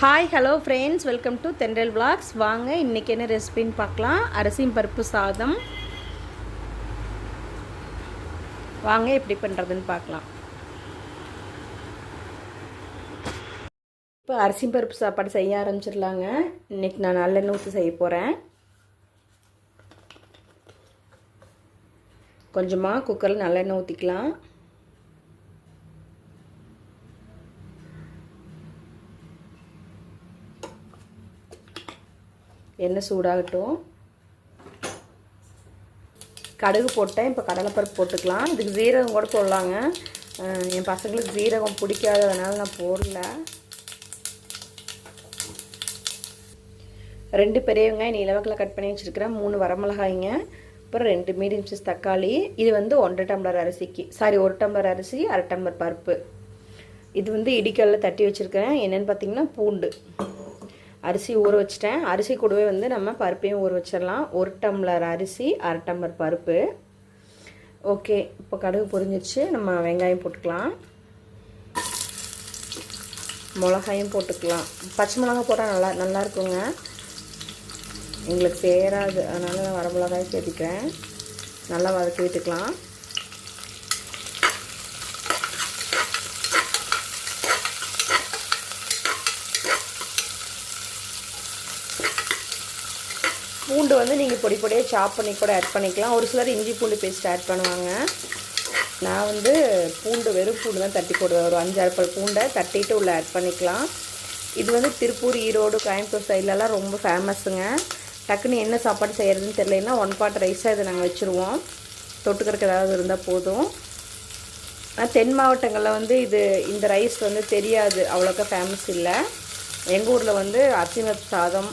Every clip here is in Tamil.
Hi hello friends welcome to Thendral vlogs வாங்க இன்றைக்கி என்ன ரெசிபின்னு பார்க்கலாம். அரிசியும் பருப்பு சாதம். வாங்க எப்படி பண்ணுறதுன்னு பார்க்கலாம். இப்போ அரிசியும் பருப்பு சாப்பாடு செய்ய ஆரம்பிச்சிடலாங்க. இன்றைக்கி நான் நல்லெண்ணெய் ஊற்றி செய்ய போகிறேன் கொஞ்சமாக குக்கரில் நல்லெண்ணெய் ஊற்றிக்கலாம் எண்ணெய் சூடாகட்டும். கடுகு போட்டேன். இப்போ கடலைப்பருப்பு போட்டுக்கலாம். இதுக்கு ஜீரகம் கூட போடலாங்க. என் பசங்களுக்கு ஜீரகம் பிடிக்காததுனால நான் போடல. ரெண்டு பெரியவங்க நீ இலவக்கில் கட் பண்ணி வச்சுருக்கிறேன். மூணு வரமிளகாய்ங்க. அப்புறம் ரெண்டு மீடியம் சைஸ் தக்காளி. இது வந்து ஒன்றரை டம்ளர் அரிசிக்கு. சாரி ஒரு டம்ளர் அரிசி அரை டம்ளர் பருப்பு. இது வந்து இடிக்கல்ல தட்டி வச்சுருக்கிறேன். என்னென்னு பார்த்தீங்கன்னா பூண்டு. அரிசி ஊற வச்சிட்டேன். அரிசி கூடவே வந்து நம்ம பருப்பையும் ஊற வச்சிடலாம். ஒரு டம்ளர் அரிசி அரை டம்ளர் பருப்பு. ஓகே இப்போ கடுகு பொரிஞ்சிச்சு நம்ம வெங்காயம் போட்டுக்கலாம். மிளகாயும் போட்டுக்கலாம். பச்சை மிளகா போட்டால் நல்லா நல்லா இருக்குங்க. எங்களுக்கு சேராது அதனால் நான் வர மிளகாயும் சேர்த்துக்கிறேன். நல்லா வதக்கி விட்டுக்கலாம். பூண்டு வந்து நீங்கள் பொடி பொடியாக சாப் பண்ணி கூட ஆட் பண்ணிக்கலாம். ஒரு சிலர் இஞ்சி பூண்டு பேஸ்ட் ஆட் பண்ணுவாங்க. நான் வந்து பூண்டு வெறும் பூண்டு தான் தட்டி போடுவேன். ஒரு அஞ்சாறு அரைப்பல் பூண்டை தட்டிட்டு உள்ளே ஆட் பண்ணிக்கலாம். இது வந்து திருப்பூர் ஈரோடு கோயம்புத்தூர் சைட்லலாம் ரொம்ப ஃபேமஸுங்க டக்குன்னு என்ன சாப்பாடு செய்கிறதுன்னு தெரியலன்னா ஒன் பாட் ரைஸாக இதை நாங்கள் வச்சுருவோம். தொட்டுக்கிறதுக்கு ஏதாவது இருந்தால் போதும். ஆனால் தென் மாவட்டங்களில் வந்து இது இந்த ரைஸ் வந்து தெரியாது. அவ்வளோக்கா ஃபேமஸ் இல்லை. எங்கள் ஊரில் வந்து அரிசிமத் சாதம்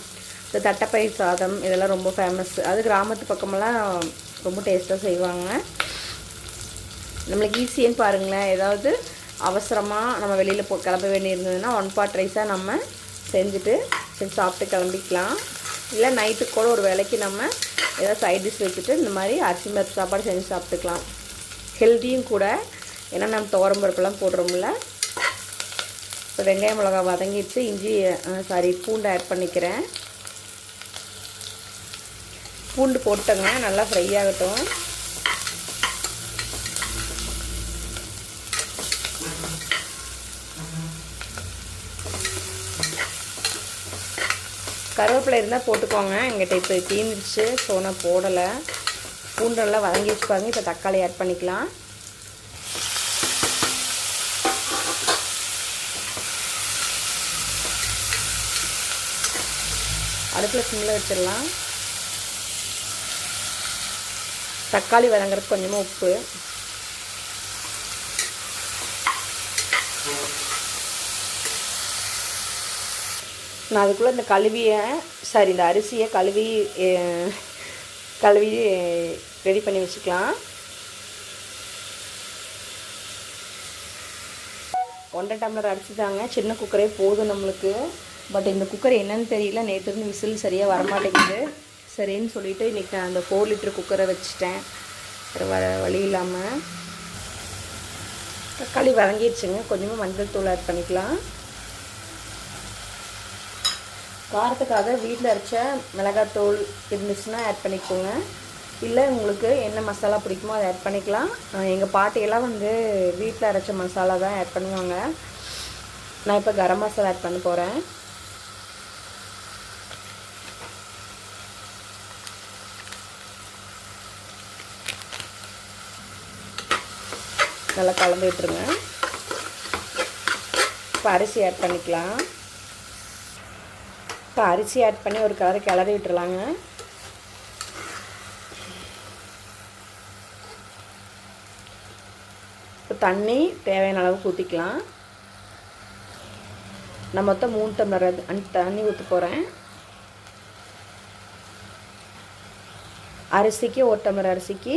இந்த தட்டைப்பயிர் சாதம் இதெல்லாம் ரொம்ப ஃபேமஸ் அது கிராமத்து பக்கமெல்லாம் ரொம்ப டேஸ்ட்டாக செய்வாங்க. நம்மளுக்கு ஈஸின்னு பாருங்களேன். ஏதாவது அவசரமாக நம்ம வெளியில் போ கிளம்ப வேண்டியிருந்ததுன்னா ஒன் பாட் ரைஸாக நம்ம செஞ்சுட்டு சரி சாப்பிட்டு கிளம்பிக்கலாம். இல்லை நைட்டுக்கு கூட ஒரு வேலைக்கு நம்ம ஏதாவது சைட் டிஷ் வச்சுட்டு இந்த மாதிரி அரிசி மரத்து சாப்பாடு செஞ்சு சாப்பிட்டுக்கலாம். ஹெல்த்தியும் கூட. ஏன்னா நம்ம துவரம் பருப்புலாம் போடுறோம்ல. இப்போ வெங்காயம் மிளகா வதங்கிடுச்சு. இஞ்சி சாரி பூண்டு ஆட் பண்ணிக்கிறேன். பூண்டு போட்டங்க நல்லா ஃப்ரை ஆகட்டும். கருவேப்பிலை இருந்தால் போட்டுக்கோங்க. எங்கிட்ட இப்போ தீந்துருச்சு ஸோ நான் போடலை. பூண்டு நல்லா வதங்கி வச்சுப்பாங்க இப்போ தக்காளி ஆட் பண்ணிக்கலாம். அடுப்பில் சிம்மில் வச்சிடலாம். தக்காளி வதங்குறதுக்கு கொஞ்சமாக உப்பு. நான் அதுக்குள்ளே இந்த கழுவியை சாரி இந்த அரிசியை கழுவி கழுவி ரெடி பண்ணி வச்சுக்கலாம். ஒன்றரை டம்ளர் அரிசி தாங்க சின்ன குக்கரே போதும் நம்மளுக்கு. பட் இந்த குக்கர் என்னன்னு தெரியல. நேற்று விசில் சரியாக வரமாட்டேங்குது. சரின்னு சொல்லிட்டு இன்றைக்கி நான் அந்த ஃபோர் லிட்டர் குக்கரை வச்சுட்டேன். வேறு வர வழி இல்லாமல் தக்காளி வதங்கிடுச்சுங்க. கொஞ்சமாக மஞ்சள் தூள் ஆட் பண்ணிக்கலாம். காரத்துக்காக வீட்டில் அரைச்ச மிளகாத்தூள் இருந்துச்சுன்னா ஆட் பண்ணிக்கோங்க. இல்லை உங்களுக்கு என்ன மசாலா பிடிக்குமோ அதை ஆட் பண்ணிக்கலாம். எங்கள் பாட்டியெல்லாம் வந்து வீட்டில் அரைச்ச மசாலா தான் ஆட் பண்ணுவாங்க. நான் இப்போ கரம் மசாலா ஆட் பண்ண போகிறேன் நல்லா கலந்து விட்டுருங்க. இப்போ அரிசி ஆட் பண்ணிக்கலாம். இப்போ அரிசி ஆட் பண்ணி ஒரு கலர் கிளறி விட்டுருலாங்க இப்போ தண்ணி தேவையான அளவுக்கு ஊற்றிக்கலாம் நான் மொத்தம் மூணு டம்ளர் தண்ணி ஊற்ற போகிறேன் அரிசிக்கு ஒரு டம்ளர் அரிசிக்கு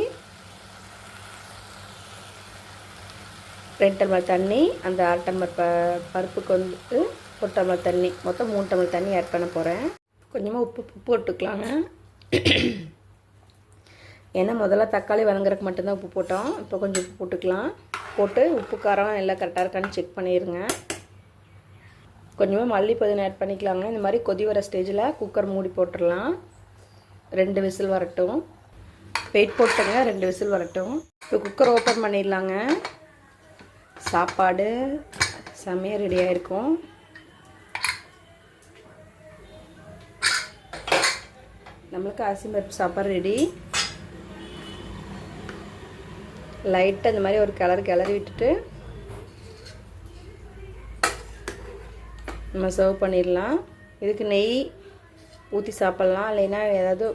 ரெண்டு டம்ளர் தண்ணி அந்த அரை டம்ளர் ப பருப்புக்கு வந்துட்டு ஒரு டம்ளர் தண்ணி. மொத்தம் மூணு டம்ளர் தண்ணி ஆட் பண்ண போகிறேன் கொஞ்சமாக உப்பு உப்பு போட்டுக்கலாங்க. ஏன்னா முதல்ல தக்காளி வதங்குறதுக்கு மட்டும்தான் உப்பு போட்டோம். இப்போ கொஞ்சம் உப்பு போட்டுக்கலாம். போட்டு உப்பு காரம் எல்லாம் கரெக்டாக இருக்கான்னு செக் பண்ணிடுங்க கொஞ்சமாக மல்லி புதினா ஆட் பண்ணிக்கலாங்க. இந்த மாதிரி கொதி வர ஸ்டேஜில் குக்கர் மூடி போட்டுடலாம். ரெண்டு விசில் வரட்டும். வெயிட் போட்டுங்க ரெண்டு விசில் வரட்டும். இப்போ குக்கர் ஓப்பன் பண்ணிடலாங்க. சாப்பாடு செம்மையாக ரெடியாக இருக்கும் நம்மளுக்கு அரிசி பருப்பு சாப்பாடு ரெடி லைட்டாக இந்த மாதிரி ஒரு கலர் கிளறி விட்டுட்டு நம்ம சர்வ் பண்ணிடலாம். இதுக்கு நெய் ஊற்றி சாப்பிட்லாம். இல்லைன்னா ஏதாவது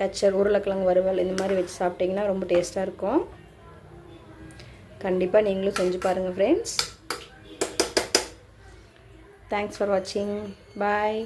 டச்சர் உருளைக்கிழங்கு வறுவல் இந்த மாதிரி வச்சு சாப்பிட்டிங்கன்னா ரொம்ப டேஸ்ட்டாக இருக்கும். கண்டிப்பாக நீங்களும் செஞ்சு பாருங்கள் ஃப்ரெண்ட்ஸ் தேங்க்ஸ் ஃபார் வாட்சிங் பாய்